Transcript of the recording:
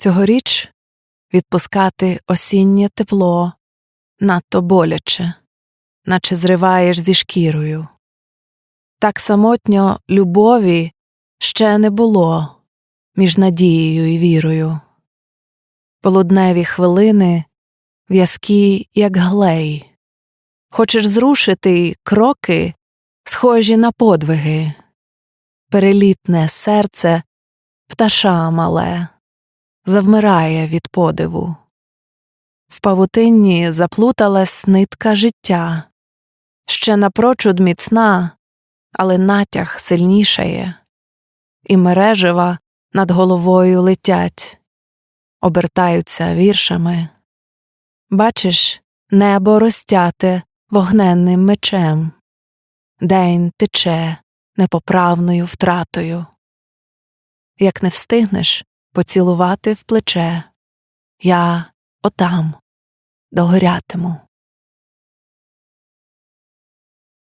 Цьогоріч відпускати осіннє тепло надто боляче, наче зриваєш зі шкірою. Так самотньо любові ще не було між надією і вірою. Полудневі хвилини в'язкі, як глей. Хочеш зрушити кроки, схожі на подвиги, перелітне серце, пташа мале, завмирає від подиву. В павутинні заплуталась нитка життя, ще напрочуд міцна, але натяг сильнішає, і мережева над головою летять, обертаються віршами. Бачиш, небо розтяте вогненним мечем, день тече непоправною втратою. Як не встигнеш поцілувати в плече, я отам догорятиму.